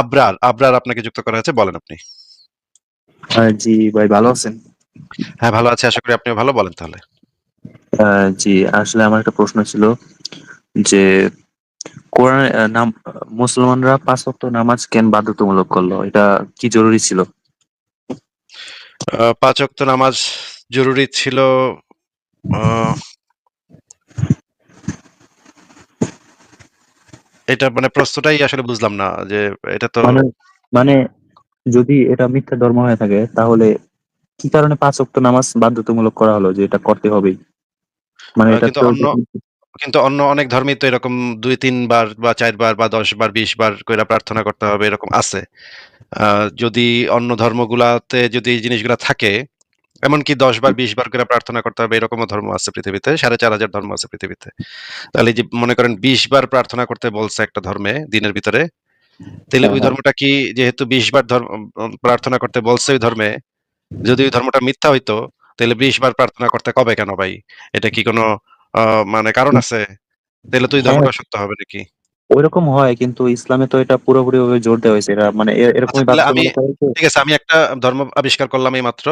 আবরার, আবরার আপনাকে যুক্ত করা হয়েছে। বলেন আপনি। জি ভাই ভালো আছেন? হ্যাঁ, ভালো আছে আশা করি আপনি ভালো। বলেন তাহলে। জি, আসলে আমার একটা প্রশ্ন ছিল যে কোরআনে নাম মুসলমানরা পাঁচ ওয়াক্ত নামাজ কেন বাধ্যতামূলক করল? এটা কি জরুরি ছিল? ৫ ওয়াক্ত নামাজ জরুরি ছিল এটা মানে প্রশ্নটাই আসলে বুঝলাম না যে এটা তো মানে মানে যদি এটা মিথ্যা ধর্ম হয়ে থাকে তাহলে কি কারণে পাঁচ ওয়াক্ত নামাজ বাধ্যতামূলক করা হলো যে এটা করতে হবেই? মানে এটা কিন্তু তো অন্য কিন্তু অন্য অনেক ধর্মেই তো এরকম ২-৩ বার বা ৪ বার বা ১০ বার ২০ বার কইরা প্রার্থনা করতে হবে এরকম আছে। যদি অন্য ধর্মগুলাতে যদি জিনিসগুলা থাকে, এমনকি ১০ বার ২০ বার করে প্রার্থনা করতে হবে এরকমও ধর্ম আছে পৃথিবীতে। ৪,৫০০ ধর্ম আছে পৃথিবীতে। তাহলে যে মনে করেন ২০ বার প্রার্থনা করতে বলছে একটা ধর্মে দিনের ভিতরে, হ্যাঁ, ওই হ্যাঁ। ধর্মটা কি যেহেতু ২০ বার ধর্ম প্রার্থনা করতে বলছে ওই ধর্মে, যদি ওই ধর্মটা মিথ্যা হইতো, তাইলে ২০ বার প্রার্থনা করতে কবে কেন ভাই? এটা কি কোনো মানে কারণ আছে? তাহলে তুই ওই হ্যাঁ, ধর্মটা সত্য হবে নাকি? ঐরকম হয় কিন্তু ইসলামে তো এটা পুরোপুরিভাবে জোর দেওয়া হয়েছে। এটা মানে এ আচ্ছা তাহলে আমি ঠিক আছে আমি একটা ধর্ম আবিষ্কার করলাম এইমাত্র।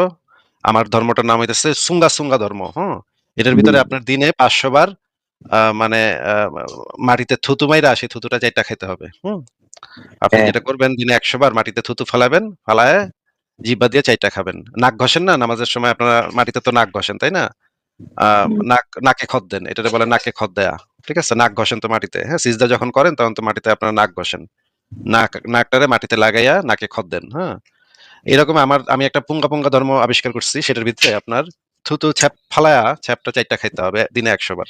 আমার ধর্মটার নাম হইতেছে সুঙ্গা সুঙ্গা ধর্ম। হুম? এটার ভিতরে আপনার দিনে ৫০০ বার মানে মাটিতে থুতু মাইরা সেই থুতুটা চাইট্টা খাইতে হবে। হুম? আপনি হ্যাঁ, যেটা করবেন দিনে ১০০ বার মাটিতে থুতু ফালাবেন, ফালায়ে জিহ্বা দিয়ে চাইটা খাবেন। নাক ঘষেন না? নামাজের সময় আপনারা মাটিতে তো নাক ঘষেন, তাই না? নাক নাকে খত দেন। এটারে বলে নাকে খত দেয়া। ঠিক আছে? নাক ঘষেন তো মাটিতে। হ্যাঁ? সিজদা যখন করেন তখন তো মাটিতে আপনারা নাক ঘষেন। নাক নাকটারে মাটিতে লাগাইয়া নাকে খত দেন। হ্যাঁ? এরকম আমার আমি একটা পুঙ্গা, পুঙ্গা ধর্ম আবিষ্কার করছি। সেটার ভিতরে আপনার থুতু ছ্যাপ ফালায়া ছ্যাপটা ৪ টা খাইতে হবে দিনে ১০০ বার।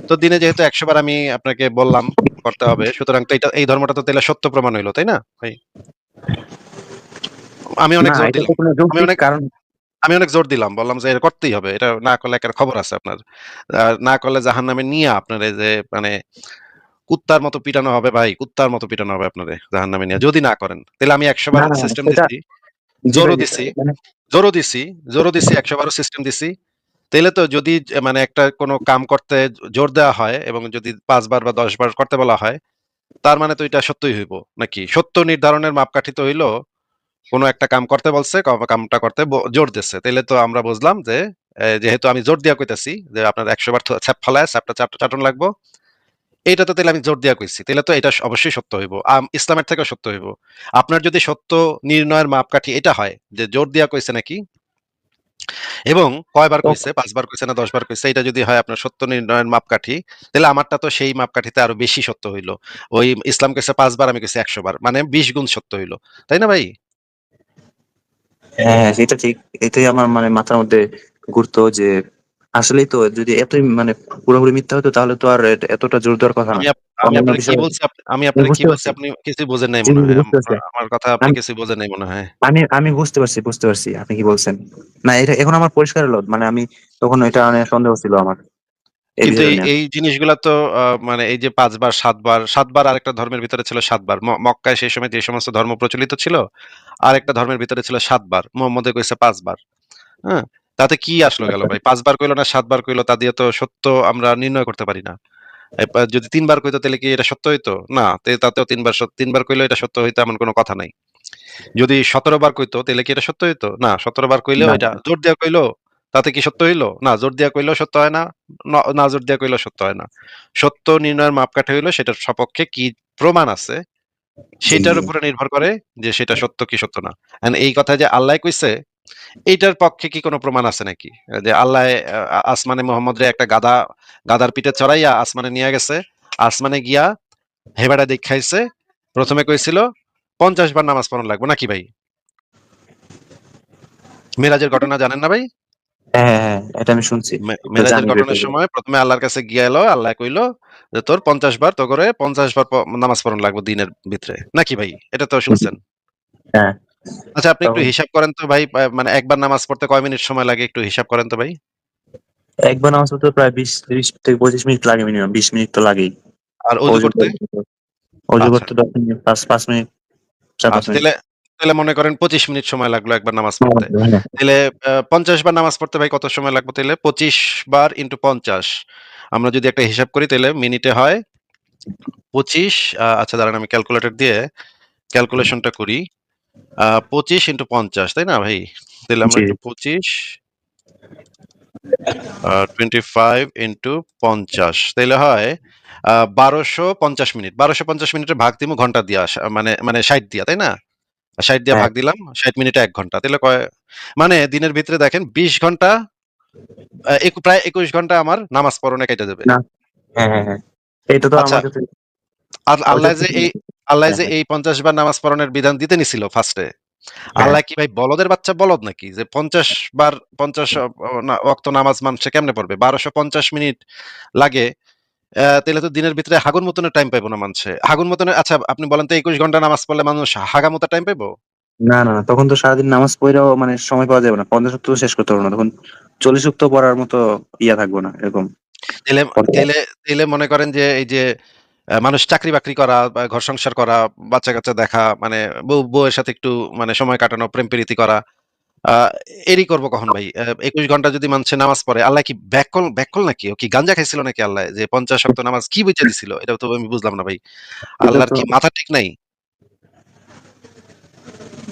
তো দিনে যেহেতু ১০০ বার আমি আপনাকে বললাম করতে হবে। সুতরাং তো এটা এই ধর্মটা তো তাইলে সত্য প্রমাণ হইল তাই না ভাই? আমি অনেক জোর দিলাম। আমি অনেক কারণ আমি অনেক জোর দিলাম। বললাম যে এটা করতেই হবে। এটা না করলে একটা খবর আছে আপনার। না করলে জাহান্নামে নিয়ে আপনার এই যে মানে কুত্তার মতো পিটানো হবে ভাই, কুত্তার মতো পিটানো হবে আপনারে জাহান্নামে নিয়ে যদি না করেন। তাহলে আমি ১০০ না, বার সিস্টেম ভাই জোরও দিছি, মানে জোরও দিছি, জোরও দিছি ১০০ বারও সিস্টেম দিছি। তো যদি মানে একটা কোনো কাম করতে জোর দেওয়া হয় এবং যদি ৫ বার বা ১০ বার করতে বলা হয়, তার মানে তো এটা সত্যই হইব নাকি? সত্য নির্ধারণের মাপকাঠি তো হইল কোনো একটা কাম করতে বলছে, কামটা করতে জোর দিচ্ছে। তাইলে তো আমরা বুঝলাম যে যেহেতু আমি জোর দিয়া কইতাছি যে আপনার ১০০ বার থ ছ্যাপ ফালায়া ছ্যাপটা চাট চাটন লাগবো। এইটা তো তাহলে আমি জোর দিয়া কইছি। তাহলে তো এটা অবশ্যই সত্য হইব। ইসলামের থেকে সত্য হইব। আপনার যদি সত্য নির্ণয়ের মাপকাঠি এটা হয় যে জোর দিয়া কইছে নাকি এবং কয়বার কইছে, পাঁচবার কইছে না দশবার কইছে, এটা যদি হয় আপনার সত্য নির্ণয়ের মাপকাঠি, তাহলে আমারটা তো সেই মাপকাঠিতে আরও বেশি সত্য হইল। ওই ইসলাম কইছে পাঁচবার আমি কইছি ১০০ বার। মানে ২০ গুণ সত্য হইল। তাই না ভাই? হ্যাঁ, হ্যাঁ, সেটা ঠিক। এটাই আমার মানে মাথার মধ্যে ঘুরতো যে আসলেই তো যদি এতই মানে পুরোপুরি মিথ্যা হতো তাহলে তো আর এতটা জোর দেওয়ার কথা না। আমি আপ আমি অন্যান্য আপনারে কি বলছি আমি আপনারে কি বলছি আপনি কিছু বোঝেন নাই মনে হয়। আমার কথা আপনি কিছুই বোঝেন নাই মনে হয়। আমি আমি বুঝতে পারছি, বুঝতে পারছি আপনি কি বলছেন। না এটা এখন আমার পরিষ্কার হলো। মানে আমি তখন এটা নিয়ে সন্দেহ ছিল আমার এই কিন্তু এই। জিনিসগুলা তো মানে এই যে ৫ বার, ৭ বার, ৭ আরেকটা ধর্মের ভিতরে ছিল সাতবার মক্কায় সেই সময় যে সমস্ত ধর্ম প্রচলিত ছিল, আরেকটা ধর্মের ভিতরে ছিল ৭ বার। মুহাম্মদে কইছে পাঁচবার হ্যাঁ? তাতে কি আসলো গেল। ভাই? ৫ বার কইলো না সাতবার কইলো তা দিয়ে তো সত্য আমরা নির্ণয় করতে পারি না। যদি ৩ বার কইতো তাইলে কি এটা সত্য হইতো? না, তাতেও ৩ বার সত ৩ বার কইলেও এটা সত্য হইতো এমন কোন কথা নাই। যদি ১৭ বার কইতো তাইলে কি এটা সত্য হইতো? না, ১৭ বার কইলেও এটা জোর দিয়া কইলো, তাতে কি সত্য হইল? না, জোর দিয়া কইলেও সত্য হয় না, না জোর দিয়া কইলেও সত্য হয় না। সত্য নির্ণয়ের মাপকাঠি হইল সেটার সপক্ষে কি প্রমাণ আছে, সেটার উপরে নির্ভর করে যে সেটা সত্য কি সত্য না। এই কথা যে আল্লাহ কইছে, এইটার পক্ষে কি কোনো প্রমাণ আছে নাকি? যে আল্লাহ আসমানে মুহাম্মদরে একটা গাদা গাদার পিঠে চড়াইয়া আসমানে নিয়ে গেছে। আসমানে গিয়া হেবাটা দেখাইছে। ১ম এ কইছিল ৫০ বার নামাজ পড়ন লাগবো নাকি ভাই? মেরাজের ঘটনা জানেন না ভাই? হ্যাঁ, হ্যাঁ, হ্যাঁ, এটা আমি শুনছি। মেরাজের ঘটনার সময় ১ম এ আল্লাহর কাছে গিয়া এলো, আল্লাহ কইল যে, "তোর ৫০ বার তো করে ৫০ বার নামাজ পড়ন লাগবো দিনের ভিতরে।" নাকি ভাই? এটা তো শুনছেন। হ্যাঁ, আচ্ছা আপনি একটু হিসাব করেন তো ভাই, মানে একবার নামাজ পড়তে কয় মিনিট সময় লাগে একটু হিসাব করেন তো ভাই? একবার নামাজ পড়তে প্রায় ২০, ৩০ থেকে ২৫ মিনিট লাগে মিনিমাম। ২০ মিনিট তো লাগেই। আর অজু করতে? অজু আচ্ছা, করতে ১০ মিনিট, ৫ ৫ মিনিট, ৪-৫ আচ্ছা মিনিট। তাইলে তাইলে মনে করেন ২৫ মিনিট সময় লাগল একবার নামাজ পড়তে। তাহলে হ্যাঁ। আ ৫০ বার নামাজ পড়তে ভাই কত সময় লাগবে তাহলে ২৫ বার ইন্টু ৫০ আমরা যদি একটা হিসাব করি তাহলে মিনিটে হয় ২৫ আ আচ্ছা দাঁড়ান আমি ক্যালকুলেটর দিয়ে ক্যালকুলেশনটা করি। আ 25 ইন্টু 50 তাই না ভাই? তাইলে আমরা জি। একটু 25 আ 25 ইন্টু 50 তাইলে হয় আ 1250 মিনিট। 1250 মিনিটের ভাগ দিমু ঘণ্টা দিয়া মানে মানে 60 দিয়া, তাই না? 60 দিয়া হ্যাঁ। ভাগ দিলাম। 60 মিনিটে ১ ঘণ্টা। তাইলে কয় মানে দিনের ভিতরে দেখেন 20 ঘণ্টা আ একু প্রায় 21 ঘণ্টা আমার নামাজ পড়নে কাইটা যাবে। না। হ্যাঁ, হ্যাঁ, হ্যাঁ। এটা তো আচ্ছা। আমার কাছে আল আল্লাহ যে এই। আল্লাহ হ্যাঁ, যে হ্যাঁ। এই ৫০ বার নামাজ পড়ানোর বিধান দিতে নিছিল ফার্স্টে। হ্যাঁ। আল্লাহ কি ভাই বলদের বাচ্চা বলদ নাকি? যে ৫০ বার ৫০ অ না ওয়াক্ত নামাজ মানুষে কেমনে পড়বে? ১২৫০ মিনিট লাগে। তাইলে তো দিনের ভিতরে হাগুর মতনের টাইম পাইব না মানুষে। হাগুর মতনের আচ্ছা আপনি বলেন তো ২১ ঘণ্টা নামাজ পড়লে মানুষ হাগা মুতার টাইম পাইব? না, না, না। তখন তো সারাদিন নামাজ পইড়াও মানে সময় পাওয়া যাবে না। ৫০ ওয়াক্ত তো শেষ করতে পারব না। তখন ৪০ ওয়াক্ত পড়ার মতো ইয়া থাকব না এরকম। তাইলে তাইলে মনে করেন যে এই যে মানুষ চাকরি-বাকরি করা বা ঘর সংসার করা, বাচ্চা-কাচ্চা দেখা মানে বউ বউয়ের সাথে একটু মানে সময় কাটানো, প্রেম-প্রীতি করা। আ এরই করব কখন ভাই? একুশ ঘণ্টা যদি মানুষে নামাজ পড়ে, আল্লাহ কি ব্যাকল ব্যাকল নাকি? ও কি গাঞ্জা খাইছিল নাকি আল্লাহ? যে ৫০ ওয়াক্ত নামাজ কি বুঝে দিছিল? এটাও তো আমি বুঝলাম না ভাই। এটা আল্লাহর কি মাথা ঠিক নাই?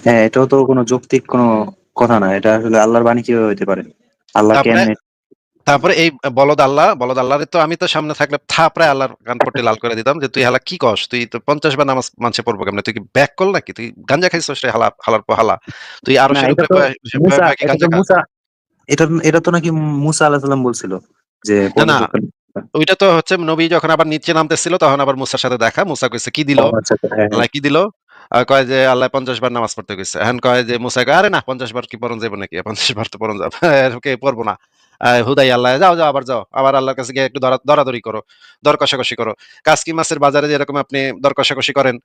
হ্যাঁ, এটাও তো কোনো যৌক্তিক কোনো কথা না। এটা আসলে আল্লাহর বাণী কীভাবে হইতে পারে? আল্লাহ তারপরে কেমনে তারপরে এই বলদ আল্লাহ, বলদ আল্লাহরে তো আমি তো সামনে থাকলে থাপড়ায় আল্লাহর কানপট্টি লাল করে দিতাম যে, "তুই হালা কি কস? তুই তো ৫০ বার নামাজ মানুষে পড়ব কেমনে? তুই কি ব্যাককল নাকি? তুই গাঞ্জা খাইছস রে হালা হালার পর হালা। তুই আরশের এটা এটা তো গাঞ্জা খা?" মুসা এটা এটা তো নাকি মুসা আলাইহিস সালাম বলছিল যে না, না। ৫০ ওয়াক্ত ওইটা তো হচ্ছে নবী যখন আবার নিচে নামতেছিল তখন আবার মুসার সাথে দেখা। মুসা কইছে, "কি দিল?" ও আচ্ছা। হ্যাঁ, হ্যাঁ। আল্লাহ কি দিল? কয় যে, "আল্লাহ ৫০ বার নামাজ পড়তে গেছে এখন কয় যে মুসা কয়, "আরে না ৫০ বার কি পড়ন যাইব নাকি? ৫০ বার তো পড়ন যাবে ওকে পড়ব না।" হুদাই আল্লাহ, "যাও, যাও আবার যাও। আবার আল্লাহর কাছে গিয়ে একটু দরা দরাদরি করো। দর কষাকষি করো। কাসকি মাছের বাজারে যেরকম আপনি দর কষাকষি করেন।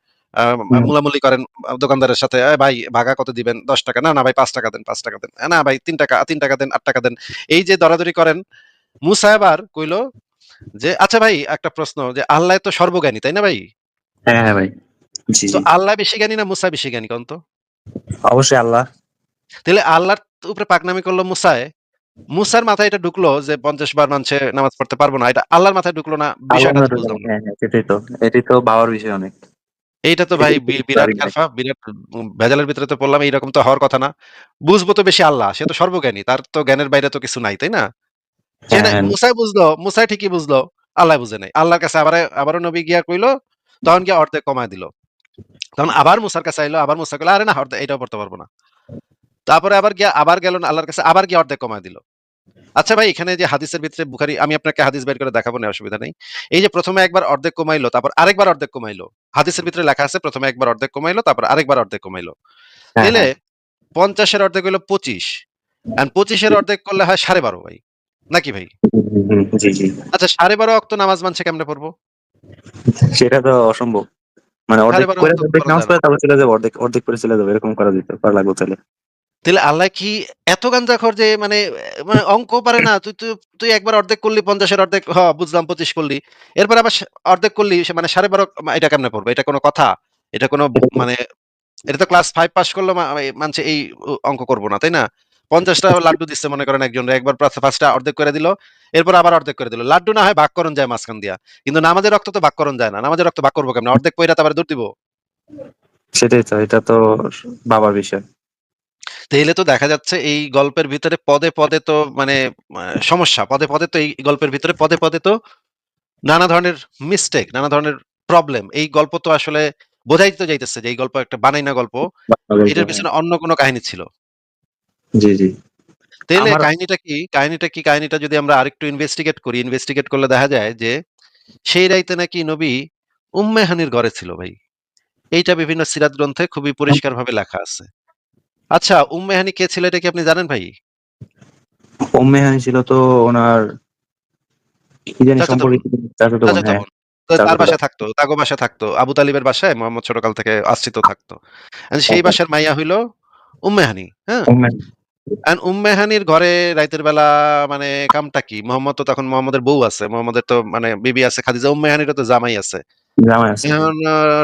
মুলামুলি করেন দোকানদারের সাথে, "এ ভাই ভাগা কত দিবেন? ৳১০ "না, না ভাই ৳৫ দেন, ৳৫ দেন।" "না ভাই ৳৩ ৳৩ দেন, আট টাকা দেন।" এই যে দরাদরি করেন, মুসা এবার কইল যে, "আচ্ছা ভাই একটা প্রশ্ন যে আল্লাহ তো সর্বজ্ঞানী, তাই না ভাই?" হ্যাঁ, হ্যাঁ ভাই। তো আল্লাহ বেশি জ্ঞানী না মুসা বেশি জ্ঞানী কন তো? অবশ্যই আল্লাহ। তাইলে আল্লাহর উপরে পাকনামি করল মুসায়। মুসার মাথায় এটা ঢুকলো যে ৫০ বার মানুষে নামাজ পড়তে পারব না। এটা আল্লাহর মাথায় ঢুকলো না। বিষয়টা বুঝলাম না। হ্যাঁ, হ্যাঁ। তো। এটাই তো ভাবার বিষয় অনেক। এইটা তো ভাই এটাই বিরাট কারফা, বিরাট ভেজালের ভিতরে তো পড়লাম। এইরকম তো হওয়ার কথা না। বুঝব তো বেশি আল্লাহ। সে তো সর্বজ্ঞানী। তার তো জ্ঞানের বাইরে তো কিছু নাই, তাই না হ্যাঁ। মুসাই বুঝলো, মুসাই ঠিকই বুঝলো। আল্লাহ বুঝে নাই। আল্লাহর কাছে আবার আবারও নবী গিয়া কইলো তখন গিয়া অর্ধেক কমায় দিল। তখন আবার মুসার কাছে আইলো, আবার মুসা কইল, "আরে না অর্ধেক এটাও পড়তে পারব না।" তারপরে আবার গিয়া আবার গেল আল্লাহর কাছে, আবার গিয়ে অর্ধেক কমায় দিল। আচ্ছা ভাই এখানে যে হাদিসের ভিতরে বুখারি আমি আপনাকে হাদিস বের করে দেখাবো না অসুবিধা নেই। এই যে ১ম এ একবার অর্ধেক কমাইলো, তারপর আরেকবার অর্ধেক কমাইলো। হাদিসের ভিতরে লেখা আছে প্রথমে একবার অর্ধেক কমাইলো, তারপর আরেকবার অর্ধেক কমাইলো। হ্যাঁ, তাইলে হ্যাঁ। ৫০ এর অর্ধেক হইল ২৫ এখন ২৫ এর অর্ধেক করলে হয় ১২.৫ ভাই। নাকি ভাই? আচ্ছা সাড়ে বারো জি, জি। ১২.৫ ওয়াক্ত নামাজ মানছে কেমনে পড়ব? সেটা তো অসম্ভব। মানে অর্ধেক ১২.৫ কইরা ওয়াক্ত তো অর্ধেক নামাজ পড়ে তারপর চলে যাব। অর্ধেক, অর্ধেক করে চলে যাব। এরকম করা করা লাগবে তাইলে। তাইলে আল্লাহ কি এত গাঞ্জাখোর যে মানে মানে অঙ্ক পারে না। তুই তুই তুই একবার অর্ধেক করলি ৫০ এর অর্ধেক হ বুঝলাম ২৫ করলি। এরপর আবার অর্ধেক করলি মানে ১২.৫ মা এটা কেমনে পড়বে? এটা কোন কথা? এটা কোন মানে এটা তো ক্লাস ফাইভ পাস করলেও মা এই অঙ্ক করব না, তাই না? ৫০ টা লাড্ডু দিচ্ছে মনে করেন একজনরে। একবার প্রাস ফার্স্টে অর্ধেক করে দিল। এরপর আবার অর্ধেক করে দিল। লাড্ডু না হয় ভাগ করণ যায় মাঝখান দিয়া। কিন্তু নামাজের রক্ত তো ভাগ করণ যায় না। নামাজের রক্ত ভাগ করব কেমনে? অর্ধেক পইড়া তো আবার দৌড় দিব। সেটাই তো। এটা তো স ভাবার বিষয়। তাইলে তো দেখা যাচ্ছে এই গল্পের ভিতরে পদে, পদে তো মানে সমস্যা। পদে, পদে তো এই গল্পের ভিতরে পদে, পদে তো নানা ধরনের মিস্টেক, নানা ধরনের প্রবলেম। এই গল্প তো আসলে বোঝাই তো যাইতেছে যে এই গল্প একটা বানাইনা গল্প। এটার পিছনে অন্য কোনো কাহিনী ছিল। জি, জি। তাইলে আমার কাহিনীটা কি? কাহিনীটা কি? কাহিনীটা যদি আমরা আরেকটু ইনভেস্টিগেট করি, ইনভেস্টিগেট করলে দেখা যায় যে সেই রাইতে নাকি নবী উম্মে হানির ঘরে ছিল ভাই। এইটা বিভিন্ন সিরাত গ্রন্থে খুবই পরিষ্কারভাবে লেখা আছে। আচ্ছা উম্মে হানি কে ছিল এটা কি আপনি জানেন ভাই? উম্মে হানি ছিল তো উনার কি জানি চাচাতো বোন। সম্পর্কিত চাচাতো বোন। চাচাতো হ্যাঁ। বোন। তো তার চাচাতো বাসায়। থাকতো। তাগো বাসায় থাকতো। আবু তালিবের বাসায় মোহাম্মদ ছোটকাল থেকে আশ্রিত থাকতো। সেই হ্যাঁ। বাসার মাইয়া হইল উম্মে হানি। হ্যাঁ? উম্মে এখন উম্মে হানির ঘরে রাইতের বেলা মানে কামটা কি? মোহাম্মদ তো তখন মোহাম্মদের বউ আছে। মোহাম্মদের তো মানে বিবি আছে খাদিজা। উম্মে হানিরও তো জামাই আছে। এখন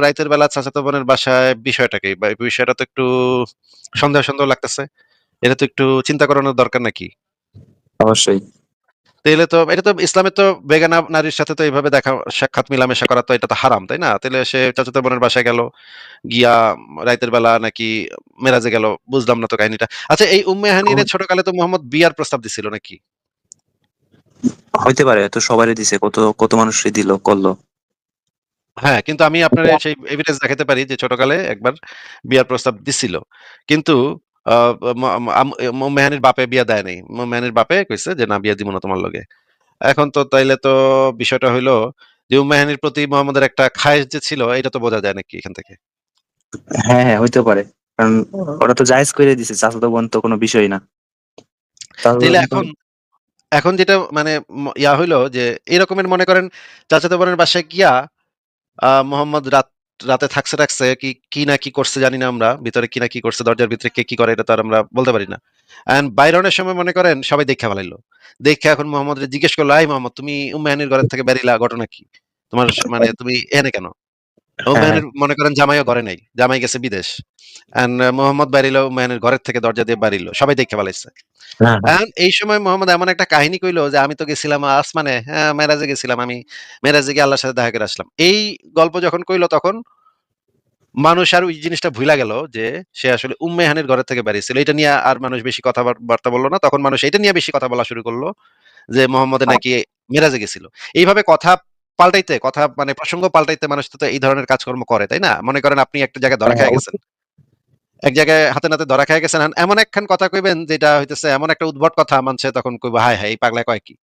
রাইতের বেলা চাচাতো বোনের বাসায় বিষয়টা কি? বা বিষয়টা তো একটু সন্দেহ, সন্দেহ লাগতেছে। এটা তো একটু চিন্তা করানোর দরকার নাকি? অবশ্যই। তাইলে তো এটা তো ইসলামের তো বেগানা নারীর সাথে তো এইভাবে দেখা সাক্ষাৎ মিলামেশা করা তো এটা তো হারাম তাই না? তাহলে সে চাচাতো বোনের বাসায় গেল গিয়া রাতের বেলা নাকি মেরাজে গেল বুঝলাম না তো কাহিনীটা। আচ্ছা এই উম্মে হানিরে ছোটকালে তো মোহাম্মদ বিয়ার প্রস্তাব দিছিল নাকি? হইতে পারে তো সবারই দিছে কত কত মানুষই দিল করল। হ্যাঁ কিন্তু আমি আপনার সেই এভিডেন্স দেখাতে পারি যে ছোটকালে একবার বিয়ার প্রস্তাব দিছিল। কিন্তু আহ, ম- ম- আম- উম্মে হানির বাপে বিয়া দেয় নাই। উম্মে হানির বাপে কইছে যে না বিয়া দিব না তোমার লগে। এখন তো তাইলে তো বিষয়টা হইল যে উম্মে হানির প্রতি মোহাম্মদের একটা খায়েশ যে ছিল এটা তো বোঝা যায় নাকি এখান থেকে? হ্যাঁ হ্যাঁ হইতে পারে। কারণ ওরা তো জায়েজ করে দিছে চাচাতো বোন তো কোনো বিষয় না। তাইলে এখন এখন যেটা মানে ম- ইয়া হইল যে এরকমের মনে করেন চাচাতো বোনের বাসায় গিয়া আহ, মোহাম্মদ রাত রাতে থাকছে থাকছে কি কি না কি করছে জানি না আমরা, ভিতরে কি না কি করছে, দরজার ভিতরে কে কি করে এটা তো আর আমরা বলতে পারি না। এন্ড বাইরনের সময় মনে করেন সবাই দেখে ফেলাইলো দেখে এখন মোহাম্মদ জিজ্ঞেস করল, আই মোহাম্মদ, তুমি উম্মাহানির ঘরের থেকে বেরিলা, ঘটনা কি? তোমার মানে তুমি এনে কেন? উম্মাহানির মনে করেন জামাইও ঘরে নাই জামাই গেছে বিদেশ। এন্ড মোহাম্মদ বাড়িলো ঘরের থেকে দরজা দিয়ে বাড়িলো সবাই দেখে ফেলাইছে। হ্যাঁ, হ্যাঁ। এই সময় মোহাম্মদ এমন একটা কাহিনী কইলো যে আমি তো গেছিলাম আসমানে হ্যাঁ মেরাজে গেছিলাম আমি মেরাজে গিয়ে আল্লাহর সাথে দেখা করে আসলাম। এই গল্প যখন কইলো তখন মানুষ আর ওই জিনিসটা ভুলা গেল যে সে আসলে উম্মেহানের ঘরের থেকে বেরিয়েছিল। এটা নিয়ে আর মানুষ বেশি কথা বার্তা বলল না। তখন মানুষ এটা নিয়ে বেশি কথা বলা শুরু করল যে মোহাম্মদ নাকি মেরাজে গেছিল। এইভাবে কথা পাল্টাইতে কথা মানে প্রসঙ্গ পাল্টাইতে মানুষ তো এই ধরনের কাজকর্ম করে তাই না? মনে করেন আপনি একটা জায়গায় ধরা হ্যাঁ, খেয়ে গেছেন। এক জায়গায় হাতে নাতে ধরা খেয়ে গেছেন এমন একখান কথা কইবেন যেটা হইতেছে এমন একটা উদ্ভট কথা মানছে তখন কইবো হায় হায় এই পাগলা কয় কি?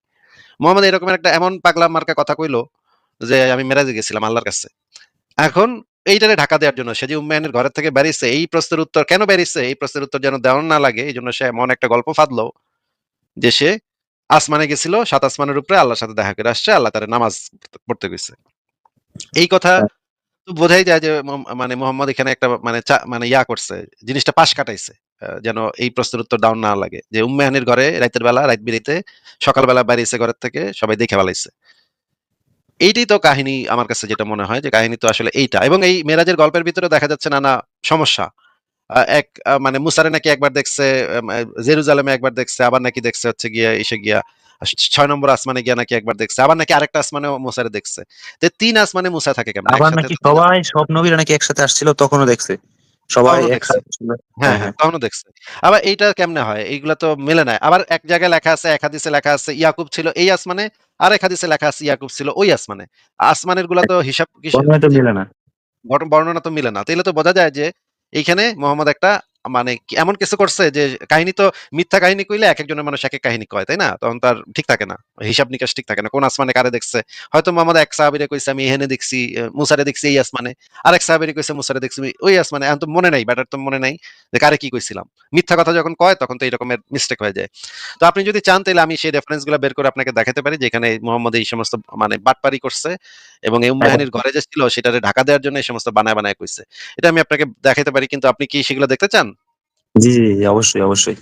মোহাম্মদ এরকমের একটা এমন পাগলা মার্কা কথা কইলো যে আমি মেরাজে গেছিলাম আল্লাহর কাছে। এখন এইটারে ঢাকা দেওয়ার জন্য সে যে উম্মায়নের ঘরের থেকে বেরিয়েছে এই প্রশ্নের উত্তর কেন বেরিয়েছে? এই প্রশ্নের উত্তর যেন দেওয়ার না লাগে এই জন্য সে এমন একটা গল্প ফাঁদলো যে সে আসমানে গেছিল সাত আসমানের উপরে আল্লাহর সাথে দেখা করে আসছে আল্লাহ তার নামাজ পড়তে গেছে এই কথা তো বোঝাই যায় যে মানে মোহাম্মদ এখানে একটা মানে মানে ইয়া করছে জিনিসটা পাশ কাটাইছে যেন এই প্রশ্নের উত্তর ডাউন না লাগে। যে উম্মাহানির ঘরে রাতের বেলা রাত বিরিতে সকালবেলা বাড়িয়েছে ঘরের থেকে সবাই দেখে ফেলাইছে। এইটাই তো কাহিনী আমার কাছে যেটা মনে হয় যে কাহিনী তো আসলে এইটা। এবং এই মেরাজের গল্পের ভিতরে দেখা যাচ্ছে নানা সমস্যা। এক মানে মুসারে নাকি একবার দেখছে জেরুজালেমে একবার দেখছে আবার নাকি দেখছে হচ্ছে গিয়ে এসে গিয়া ছয় নম্বর আসমানে গিয়া নাকি একবার দেখছে আবার নাকি আরেকটা আসমানে মুসারে দেখছে। তো তিন আসমানে মুসা থাকে কেমন? আবার নাকি সবাই সব নবীরা নাকি একসাথে আসছিল তখনও দেখছে। সবাই একসাথে হ্যাঁ হ্যাঁ হ্যাঁ তখনও দেখছে। আবার এইটা কেমনে হয়? এইগুলা তো মেলে না। আবার এক জায়গায় লেখা আছে এক হাদিসে লেখা আছে ইয়াকুব ছিল এই আসমানে আর এক হাদিসে লেখা আছে ইয়াকুব ছিল ওই আসমানে। আসমানেরগুলা তো হিসাব কিসের- বর্ণনা তো মিলে না। বর্ণনা তো মিলে না। তাইলে তো বোঝা যায় যে এইখানে মোহাম্মদ একটা মানে এমন কিছু করছে যে কাহিনী তো মিথ্যা কাহিনী কইলে এক একজনের মানুষ এক এক কাহিনী কয়, তাই না? তখন তার ঠিক থাকে না। হিসাব নিকাশ ঠিক থাকে না। কোন আসমানে কারে দেখছে? হয়তো মোহাম্মদ এক সাহাবিরে কইছে আমি এখানে দেখছি মুসারে দেখছি এই আসমানে। আরেক সাহাবিরে কইছে মুসারে দেখছি ওই আসমানে। এখন তো মনে নাই ব্যাটার তো মনে নাই যে কারে কি কইছিলাম। মিথ্যা কথা যখন কয় তখন তো এই রকমের মিস্টেক হয়ে যায়। তো আপনি যদি চান তাহলে আমি সেই রেফারেন্সগুলো বের করে আপনাকে দেখাতে পারি যেখানে মোহাম্মদ এই সমস্ত মানে বাটপারি করছে এবং এই উম্মাহানির ঘরে যে ছিল সেটারে ঢাকা দেওয়ার জন্য এই সমস্ত বানায় বানায় কইছে। এটা আমি আপনাকে দেখাতে পারি কিন্তু আপনি কি সেগুলো দেখতে চান? জি জি, অবশ্যই অবশ্যই।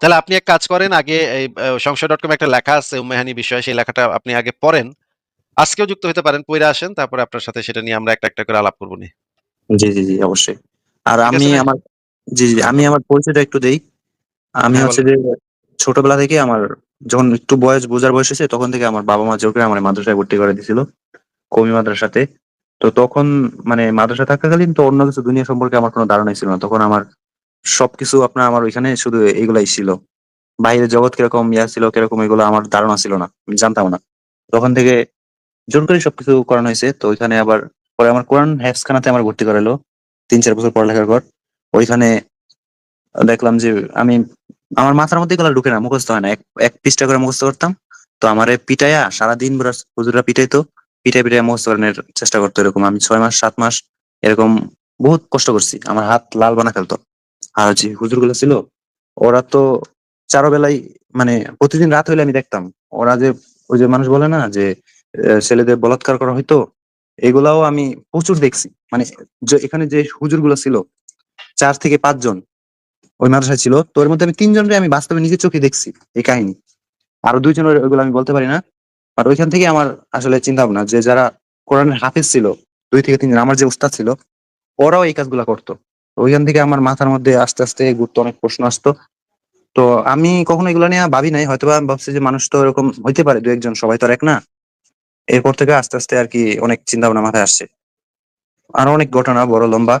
তাহলে আপনি এক কাজ করেন আগে এই সংশয় ডট কম একটা লেখা আছে উম্মাহানি বিষয়ে সেই লেখাটা আপনি আগে পড়েন। আজকেও যুক্ত হতে পারেন পইরা আসেন তারপরে আপনার সাথে সেটা নিয়ে আমরা একটা একটা করে আলাপ করব নি জি জি জি অবশ্যই। আর আমি আমার জি জি আমি আমার পরিচয়টা একটু দেই। আমি হ্যাঁ, হচ্ছে যে ছোটবেলা থেকে আমার যখন একটু বয়স বোঝার বয়স হয়েছে তখন থেকে আমার বাবা মা জোর করে আমার মাদ্রাসায় ভর্তি করে দিয়েছিল কমি মাদ্রাসাতে তো তখন মানে মাদ্রাসা থাকাকালীন তো অন্য কিছু দুনিয়া সম্পর্কে আমার কোনো ধারণাই ছিল না। তখন আমার সবকিছু আপনার আমার ওইখানে শুধু এগুলাই ছিল। বাইরের জগৎ কীরকম ইয়া ছিল, কীরকম এগুলো আমার ধারণা ছিল না, আমি জানতাম না। তখন থেকে জোর করে সবকিছু করানো হয়েছে। তো ওইখানে আবার পরে আমার কোরআন হ্যাফসখানাতে আমার ভর্তি করালো, তিন চার বছর পড়ালেখার পর। ওইখানে দেখলাম যে আমি, আমার মাথার মধ্যে এগুলো ঢুকে না, মুখস্থ হয় না। এক এক পৃষ্ঠা করে মুখস্থ করতাম। তো আমার পিটাইয়া, সারাদিন হুজুরা পিটাইতো পিটাই পিটাই মুখস্থ করানোর চেষ্টা করতো এরকম। আমি ছয় মাস, সাত মাস এরকম বহুত কষ্ট করছি। আমার হাত লাল বানা ফেলতো। আর যে হুজুরগুলো ছিল, ওরা তো চারোবেলাই মানে প্রতিদিন রাত হইলে আমি দেখতাম। ওরা যে, ওই যে মানুষ বলে না যে ছেলেদের বলাৎকার করা হইতো, এগুলাও আমি প্রচুর দেখছি। মানে এখানে যে হুজুরগুলো ছিল, চার থেকে পাঁচজন ওই মাদ্রাসায় ছিল, তো এর মধ্যে আমি তিনজনরে আমি বাস্তবে নিজের চোখে দেখছি, এই কাহিনী। আরও দুইজন ওইগুলো আমি বলতে পারি না আর ওইখান থেকে আমার আসলে চিন্তা ভাবনা যে, যারা কোরআনের হাফিজ ছিল, দুই থেকে তিনজন, আমার যে উস্তাদ ছিল, ওরাও এই কাজগুলা করতো। ওইখান থেকে আমার মাথার মধ্যে আস্তে আস্তে ঘুরতো অনেক প্রশ্ন আসতো। তো আমি কখনো এগুলো নিয়ে ভাবি নাই হয়তোবা আমি ভাবছি যে মানুষ তো এরকম হইতে পারে দু একজন সবাই তো আর এক না। এরপর থেকে আস্তে আস্তে আর কি অনেক চিন্তা ভাবনা মাথায় আসছে। আরও অনেক ঘটনা বড় লম্বা।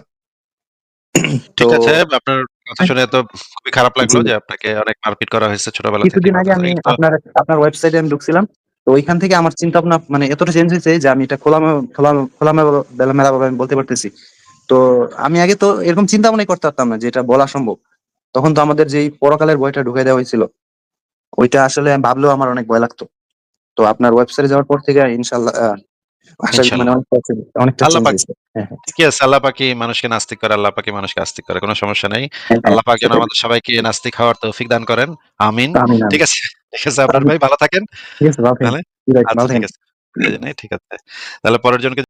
ঠিক আছে আপনার কথা শুনে তো খুবই খারাপ লাগল যে আপনাকে অনেক মারপিট করা হয়েছে ছোটবেলা থেকে কিছুদিন আগে আমি আপনার আপনার ওয়েবসাইটে আমি ঢুকছিলাম। তো ওইখান থেকে আমার চিন্তা ভাবনা মানে এতটা চেঞ্জ হয়েছে যে আমি এটা খোলা খোলা খোলা মেলা ভাবে আমি বলতে পারতেছি। তো আমি আগে তো এরকম চিন্তা মনে করতে পারতাম না যে এটা বলা সম্ভব। তখন তো আমাদের যেই পরকালের বইটা ঢুকে দেওয়া হয়েছিল ওইটা আসলে ভাবলেও আমার অনেক ভয় লাগতো। তো আপনার ওয়েবসাইটে যাওয়ার পর থেকে ইনশাল্লাহ আল্লাহ পাক- হ্যাঁ হ্যাঁ। মানুষকে নাস্তিক করে আল্লাহ পাকি মানুষকে আস্তিক করে কোনো সমস্যা নেই। হ্যাঁ, আল্লাহ পাক যেন আমাদের সবাইকে নাস্তিক হওয়ার তৌফিক দান করেন। আমিন। ঠিক আছে ঠিক আছে আপনার ভাই ভালো থাকেন। ঠিক আছে ভালো থাকেন। তাহলে? ঠিক আছে, আচ্ছা ঠিক আছে। তাহলে পরের জনকে